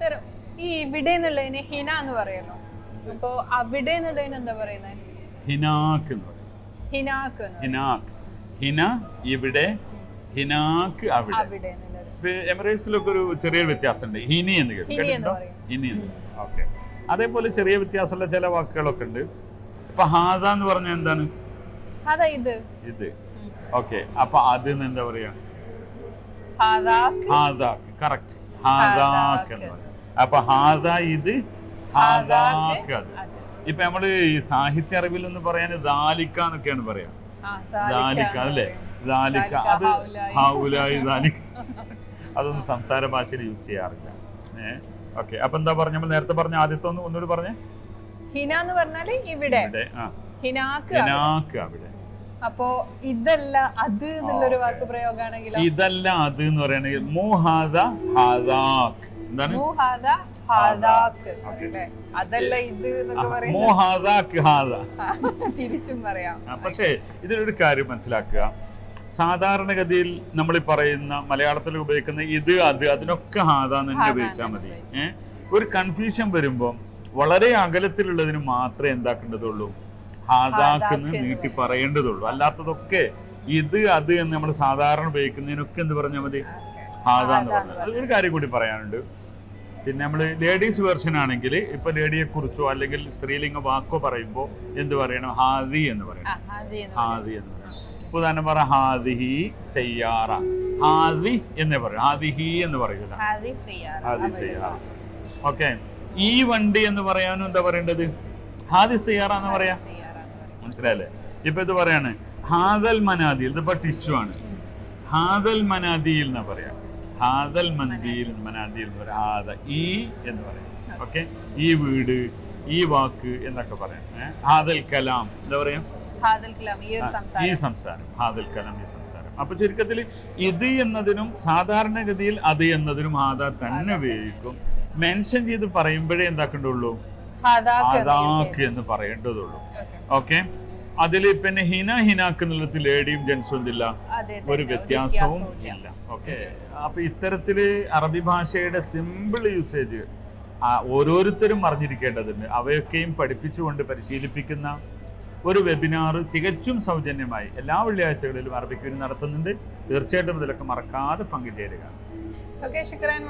Sir ഈ ഇവിടെ എന്നുള്ളതിന് ഹിന എന്ന് പറയുന്നു. അപ്പോ അവിടെ എന്നുള്ളതിന് എന്താ പറയുന്നത് ഹിനാക്ക് എന്ന് പറയും. ഹിനാക്ക്. ഹിനാക്ക്. ഹിന ഇവിടെ ഹിനാക്ക് അവിടെ. എമിറേറ്റ്സിലൊക്കെ ഒരു ചെറിയ വ്യത്യാസമുണ്ട്. ഹിനി എന്ന് കേട്ടോ. ഹിനി എന്ന് കേട്ടോ ഹിനി എന്ന് ഓക്കെ. അതേപോലെ ചെറിയ വ്യത്യാസമുള്ള ചില വാക്കുകളൊക്കെ ഉണ്ട്. ഇപ്പൊ ഹാദ എന്ന് പറഞ്ഞ എന്താണ്? ഇത്. ഇത്. ഓക്കെ. അപ്പൊ അത് എന്താ പറയാ? ഹാദാക്ക്. കറക്റ്റ്. ഹാദാക്ക് എന്ന് പറയും. അപ്പൊ ഹാദ ഇത് ഹാദാക്ക് അത്. അത്. ഇപ്പൊ നമ്മൾ ഈ സാഹിത്യ അറിവിൽ എന്ന് പറയാൻ ദാലിക്ക എന്നൊക്കെയാണ് പറയാ. ദാലിക്ക അല്ലേ? ദാലിക്ക. അത് ഹൗലായി. ദാലിക്ക. അതൊന്നും സംസാര ഭാഷയിൽ യൂസ് ചെയ്യാറില്ല. ഏ? ഓക്കെ. അപ്പൊ എന്താ പറഞ്ഞ? നമ്മൾ നേരത്തെ പറഞ്ഞ ആദ്യത്തെ ഒന്ന് ഒന്നുകൂടി പറഞ്ഞേ? ഹിന എന്ന് പറഞ്ഞാൽ ഇവിടെ. ഹിനാക്ക്. ഹിനാക്ക് അവിടെ. അപ്പോ ഇതല്ല അത് എന്നുള്ളൊരു. വാക്ക് പ്രയോഗമാണെങ്കിൽ ഇതല്ല അത് എന്ന് പറയണെങ്കിൽ മുഹാദ ഹാദാക്ക്. എന്താണ്? അതല്ല ഇത് തിരിച്ചും പറയാം. പക്ഷേ ഇതിലൊരു കാര്യം മനസ്സിലാക്കുക. സാധാരണഗതിയിൽ നമ്മൾ പറയുന്ന മലയാളത്തിൽ ഉപയോഗിക്കുന്ന ഇത് അത് അതിനൊക്കെ ഹാദാന്ന് തന്നെ ഉപയോഗിച്ചാൽ മതി. ഏഹ് ഒരു കൺഫ്യൂഷൻ വരുമ്പോൾ വളരെ അകലത്തിലുള്ളതിന് മാത്രമേ എന്താക്കേണ്ടതുള്ളൂ? ഹാദാക്കെന്ന് ഹാദാക്ക് നീട്ടി പറയേണ്ടതുള്ളൂ. അല്ലാത്തതൊക്കെ ഇത് അത് എന്ന് നമ്മൾ സാധാരണ ഉപയോഗിക്കുന്നതിനൊക്കെ എന്ത് പറഞ്ഞാൽ മതി? എന്ന് പറഞ്ഞത്. ഒരു കാര്യം കൂടി പറയാനുണ്ട്. പിന്നെ നമ്മൾ ലേഡീസ് വേർഷൻ ആണെങ്കിൽ ഇപ്പൊ ലേഡിയെ കുറിച്ചോ അല്ലെങ്കിൽ സ്ത്രീലിംഗ വാക്കോ പറയുമ്പോൾ എന്ത് പറയണം? ഹാദി എന്ന് പറയണം. ഹാദി എന്ന് പറയണം. ഉദാഹരണം പറ ഹാദിഹി സയ്യാറ. ഹാദി എന്ന് പറയും. ഹാദിഹി എന്ന് പറയൂല ഹാദി. സയ്യാറ. ഓക്കെ. ഈ വണ്ടി എന്ന് പറയാനും എന്താ പറയേണ്ടത്? ഹാദി സയ്യാറ എന്ന് പറയാ. മനസ്സിലായല്ലേ? ഇപ്പൊ ഇത് പറയാണ്. ഹാദൽ മനാദി ഇതിപ്പോ ടിഷ്യൂ ആണ്. ഹാദൽ മനാദിയിൽ എന്ന് പറയാം? ഹാദൽ മന്ദിയിൽ മനാദിയിൽ എന്ന് പറയാം ഹാദ ഈ എന്ന് പറയാം. ഓക്കെ ഈ വീട് ഈ വാക്ക് എന്നൊക്കെ പറയാം? ഹാദൽ കലാം. എന്താ പറയാ? ഈ സംസാരം. ഹാദൽ കലാം ഈ സംസാരം. അപ്പൊ ചുരുക്കത്തിൽ ഇത് എന്നതിനും സാധാരണഗതിയിൽ അത് എന്നതിനും ആദ തന്നെ ഉപയോഗിക്കും. മെൻഷൻ ചെയ്ത് പറയുമ്പോഴേ എന്താക്കണ്ടുള്ളൂ ഹാദാക്ക് എന്ന് പറയേണ്ടതുള്ളൂ. ഓക്കെ അതിൽ പിന്നെ ഹിന ഹിനാക്ക് എന്നുള്ളത് ലേഡിയും ജെൻസും എന്തില്ല ഒരു. വ്യത്യാസവും ഇല്ല. ഓക്കെ അപ്പൊ ഇത്തരത്തിൽ അറബി ഭാഷയുടെ സിമ്പിൾ യൂസേജ് ഓരോരുത്തരും അറിഞ്ഞിരിക്കേണ്ടതുണ്ട്. അവയൊക്കെയും പഠിപ്പിച്ചുകൊണ്ട് പരിശീലിപ്പിക്കുന്ന ഒരു വെബിനാർ തികച്ചും സൗജന്യമായി എല്ലാ വെള്ളിയാഴ്ചകളിലും അറബിക്ക് നടത്തുന്നുണ്ട്. തീർച്ചയായിട്ടും ഇതിലൊക്കെ മറക്കാതെ പങ്കുചേരുക. ഓക്കെ ശുക്രാൻ